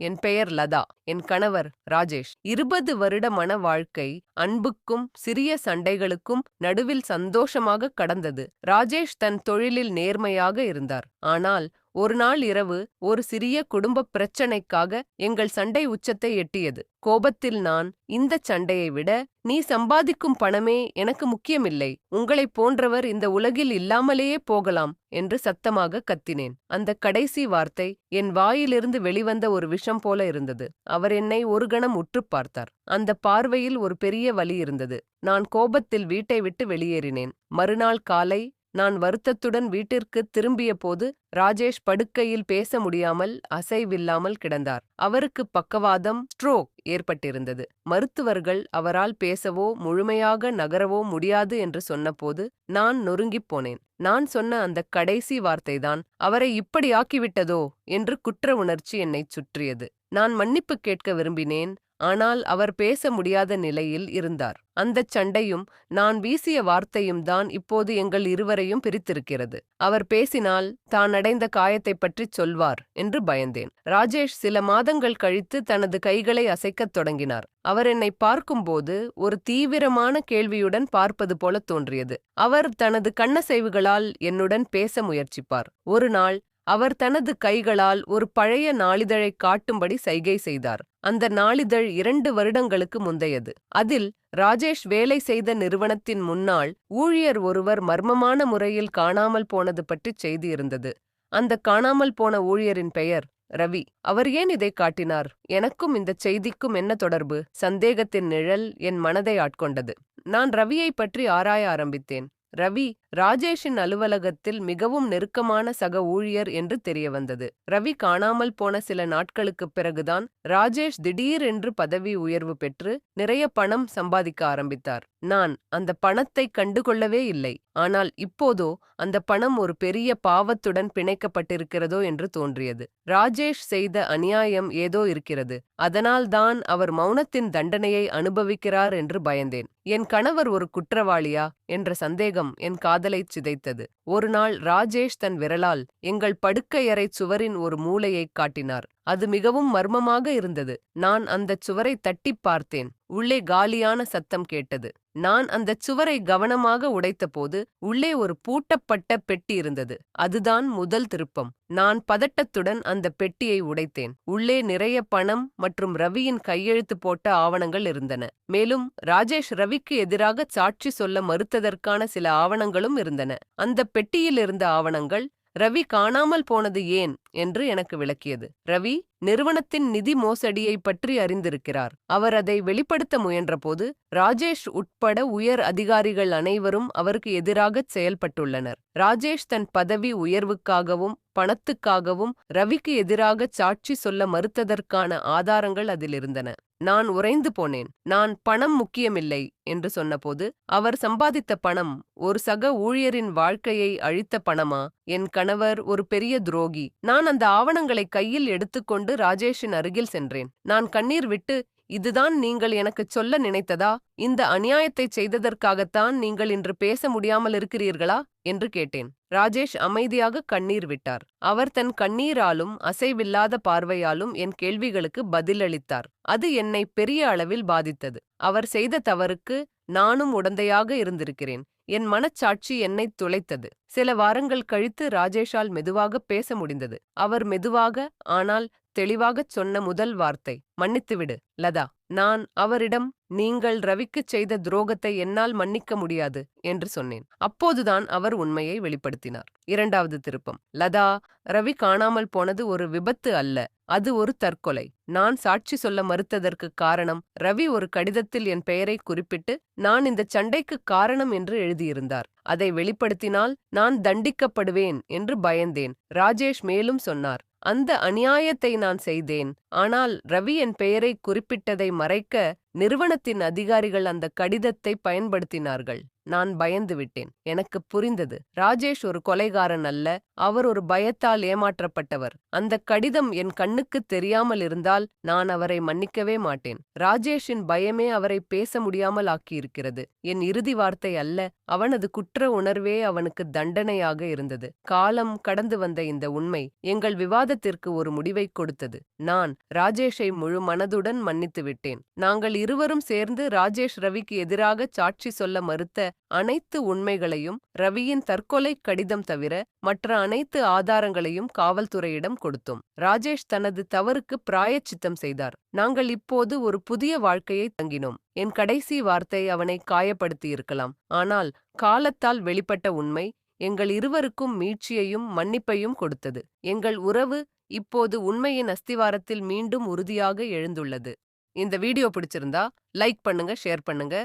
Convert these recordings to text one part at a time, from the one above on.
என் பெயர் லதா என் கணவர் ராஜேஷ். இருபது வருட மன வாழ்க்கை அன்புக்கும் சிறிய சண்டைகளுக்கும் நடுவில் சந்தோஷமாக கடந்தது. ராஜேஷ் தன் தொழிலில் நேர்மையாக இருந்தார். ஆனால் ஒரு நாள் இரவு ஒரு சிறிய குடும்ப பிரச்சனைக்காக எங்கள் சண்டை உச்சத்தை எட்டியது. கோபத்தில் நான் இந்தச் சண்டையை விட நீ சம்பாதிக்கும் பணமே எனக்கு முக்கியமில்லை. உங்களைப் போன்றவர் இந்த உலகில் இல்லாமலேயே போகலாம் என்று சத்தமாக கத்தினேன். அந்த கடைசி வார்த்தை என் வாயிலிருந்து வெளிவந்த ஒரு விஷம் போல இருந்தது. அவர் என்னை ஒரு கணம் உற்றுப் பார்த்தார். அந்த பார்வையில் ஒரு பெரிய வலி இருந்தது. நான் கோபத்தில் வீட்டை விட்டு வெளியேறினேன். மறுநாள் காலை நான் வருத்தத்துடன் வீட்டிற்கு திரும்பிய போது ராஜேஷ் படுக்கையில் பேச முடியாமல் அசைவில்லாமல் கிடந்தார். அவருக்கு பக்கவாதம் ஸ்ட்ரோக் ஏற்பட்டிருந்தது. மருத்துவர்கள் அவரால் பேசவோ முழுமையாக நகரவோ முடியாது என்று சொன்னபோது நான் நொறுங்கிப் போனேன். நான் சொன்ன அந்த கடைசி வார்த்தைதான் அவரை இப்படி ஆக்கிவிட்டதோ? என்று குற்ற உணர்ச்சி என்னைச் சுற்றியது. நான் மன்னிப்பு கேட்க விரும்பினேன். ஆனால் அவர் பேச முடியாத நிலையில் இருந்தார். அந்தச் சண்டையும் நான் வீசிய வார்த்தையும் தான் இப்போது எங்கள் இருவரையும் பிரித்திருக்கிறது. அவர் பேசினால் தான் அடைந்த காயத்தைப் பற்றிச் சொல்வார் என்று பயந்தேன். ராஜேஷ் சில மாதங்கள் கழித்து தனது கைகளை அசைக்கத் தொடங்கினார். அவர் என்னை பார்க்கும்போது ஒரு தீவிரமான கேள்வியுடன் பார்ப்பது போல தோன்றியது. அவர் தனது கண்ணசைவுகளால் என்னுடன் பேச முயற்சிப்பார். ஒரு நாள் அவர் தனது கைகளால் ஒரு பழைய நாளிதழை காட்டும்படி சைகை செய்தார். அந்த நாளிதழ் இரண்டு வருடங்களுக்கு முந்தையது. அதில் ராஜேஷ் வேலை செய்த நிறுவனத்தின் முன்னாள் ஊழியர் ஒருவர் மர்மமான முறையில் காணாமல் போனது பற்றி செய்தி இருந்தது. அந்த காணாமல் போன ஊழியரின் பெயர் ரவி. அவர் ஏன் இதை காட்டினார்? எனக்கும் இந்த செய்திக்கும் என்ன தொடர்பு? சந்தேகத்தின் நிழல் என் மனதை ஆட்கொண்டது. நான் ரவியை பற்றி ஆராய ஆரம்பித்தேன். ரவி ராஜேஷின் அலுவலகத்தில் மிகவும் நெருக்கமான சக ஊழியர் என்று தெரியவந்தது. ரவி காணாமல் போன சில நாட்களுக்குப் பிறகுதான் ராஜேஷ் திடீரென்று பதவி உயர்வு பெற்று நிறைய பணம் சம்பாதிக்க ஆரம்பித்தார். நான் அந்த பணத்தை கண்டுகொள்ளவே இல்லை. ஆனால் இப்போதோ அந்த பணம் ஒரு பெரிய பாவத்துடன் பிணைக்கப்பட்டிருக்கிறதோ என்று தோன்றியது. ராஜேஷ் செய்த அநியாயம் ஏதோ இருக்கிறது. அதனால்தான் அவர் மௌனத்தின் தண்டனையை அனுபவிக்கிறார் என்று பயந்தேன். என் கணவர் ஒரு குற்றவாளியா? என்ற சந்தேகம் என் காதலைச் சிதைத்தது. ஒரு நாள் ராஜேஷ் தன் விரலால் எங்கள் படுக்கையறை சுவரின் ஒரு மூலையைக் காட்டினார். அது மிகவும் மர்மமாக இருந்தது. நான் அந்தச் சுவரை தட்டிப் பார்த்தேன். உள்ளே காலியான சத்தம் கேட்டது. நான் அந்தச் சுவரை கவனமாக உடைத்தபோது உள்ளே ஒரு பூட்டப்பட்ட பெட்டி இருந்தது. அதுதான் முதல் திருப்பம். நான் பதட்டத்துடன் அந்த பெட்டியை உடைத்தேன். உள்ளே நிறைய பணம் மற்றும் ரவியின் கையெழுத்து போட்ட ஆவணங்கள் இருந்தன. மேலும் ராஜேஷ் ரவிக்கு எதிராக சாட்சி சொல்ல மறுத்ததற்கான சில ஆவணங்களும் இருந்தன. அந்த பெட்டியில் இருந்த ஆவணங்கள் ரவி காணாமல் போனது ஏன்? என்று எனக்கு விளக்கியது. ரவி நிறுவனத்தின் நிதி மோசடியை பற்றி அறிந்திருக்கிறார். அவர் அதை வெளிப்படுத்த முயன்றபோது ராஜேஷ் உட்பட உயர் அதிகாரிகள் அனைவரும் அவருக்கு எதிராக செயல்பட்டுள்ளனர். ராஜேஷ் தன் பதவி உயர்வுக்காகவும் பணத்துக்காகவும் ரவிக்கு எதிராக சாட்சி சொல்ல மறுத்ததற்கான ஆதாரங்கள் அதில் இருந்தன நான் உறைந்து போனேன். நான் பணம் முக்கியமில்லை என்று சொன்னபோது அவர் சம்பாதித்த பணம் ஒரு சக ஊழியரின் வாழ்க்கையை அழித்த பணமா? என் கணவர் ஒரு பெரிய துரோகி. நான் அந்த ஆவணங்களை கையில் எடுத்துக்கொண்டு ராஜேஷின் அருகில் சென்றேன். நான் கண்ணீர் விட்டு இதுதான் நீங்கள் எனக்குச் சொல்ல நினைத்ததா? இந்த அநியாயத்தைச் செய்ததற்காகத்தான் நீங்கள் இன்று பேச முடியாமல் இருக்கிறீர்களா? என்று கேட்டேன். ராஜேஷ் அமைதியாக கண்ணீர் விட்டார். அவர் தன் கண்ணீராலும் அசைவில்லாத பார்வையாலும் என் கேள்விகளுக்கு பதிலளித்தார். அது என்னை பெரிய அளவில் பாதித்தது. அவர் செய்த தவறுக்கு நானும் உடந்தையாக இருந்திருக்கிறேன். என் மனச்சாட்சி என்னை துளைத்தது. சில வாரங்கள் கழித்து ராஜேஷால் மெதுவாக பேச முடிந்தது. அவர் மெதுவாக ஆனால் தெளிவாகச் சொன்ன முதல் வார்த்தை. மன்னித்துவிடு லதா. நான் அவரிடம் நீங்கள் ரவிக்குச் செய்த துரோகத்தை என்னால் மன்னிக்க முடியாது என்று சொன்னேன். அப்போதுதான் அவர் உண்மையை வெளிப்படுத்தினார். இரண்டாவது திருப்பம். லதா ரவி காணாமல் போனது ஒரு விபத்து அல்ல அது ஒரு தற்கொலை. நான் சாட்சி சொல்ல மறுத்ததற்கு காரணம் ரவி ஒரு கடிதத்தில் என் பெயரை குறிப்பிட்டு நான் இந்த சண்டைக்கு காரணம் என்று எழுதியிருந்தார். அதை வெளிப்படுத்தினால் நான் தண்டிக்கப்படுவேன் என்று பயந்தேன். ராஜேஷ் மேலும் சொன்னார். அந்த அநியாயத்தை நான் செய்தேன். ஆனால் ரவி என் பெயரை குறிப்பிட்டதை மறைக்க நிறுவனத்தின் அதிகாரிகள் அந்த கடிதத்தை பயன்படுத்தினார்கள். நான் பயந்து விட்டேன். எனக்கு புரிந்தது. ராஜேஷ் ஒரு கொலைகாரன் அல்ல. அவர் ஒரு பயத்தால் ஏமாற்றப்பட்டவர். அந்த கடிதம் என் கண்ணுக்கு தெரியாமல் இருந்தால் நான் அவரை மன்னிக்கவே மாட்டேன். ராஜேஷின் பயமே அவரை பேச முடியாமல் ஆக்கியிருக்கிறது. என் இறுதி வார்த்தை அல்ல. அவனது குற்ற உணர்வே அவனுக்கு தண்டனையாக இருந்தது. காலம் கடந்து வந்த இந்த உண்மை எங்கள் விவாதத்திற்கு ஒரு முடிவை கொடுத்தது. நான் ராஜேஷை முழு மனதுடன் மன்னித்து விட்டேன். நாங்கள் இருவரும் சேர்ந்து ராஜேஷ் ரவிக்கு எதிராக சாட்சி சொல்ல மறுத்த அனைத்து உண்மைகளையும் ரவியின் தற்கொலை கடிதம் தவிர மற்ற அனைத்து ஆதாரங்களையும் காவல்துறையிடம் கொடுத்தோம். ராஜேஷ் தனது தவறுக்கு பிராயச்சித்தம் செய்தார். நாங்கள் இப்போது ஒரு புதிய வாழ்க்கையை தங்கினோம். என் கடைசி வார்த்தை அவனை காயப்படுத்தியிருக்கலாம். ஆனால் காலத்தால் வெளிப்பட்ட உண்மை எங்கள் இருவருக்கும் மீட்சியையும் மன்னிப்பையும் கொடுத்தது. எங்கள் உறவு இப்போது உண்மையின் அஸ்திவாரத்தில் மீண்டும் உறுதியாக எழுந்துள்ளது. இந்த வீடியோ பிடிச்சிருந்தா லைக் பண்ணுங்க ஷேர் பண்ணுங்க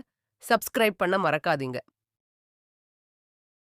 சப்ஸ்கிரைப் பண்ண மறக்காதீங்க.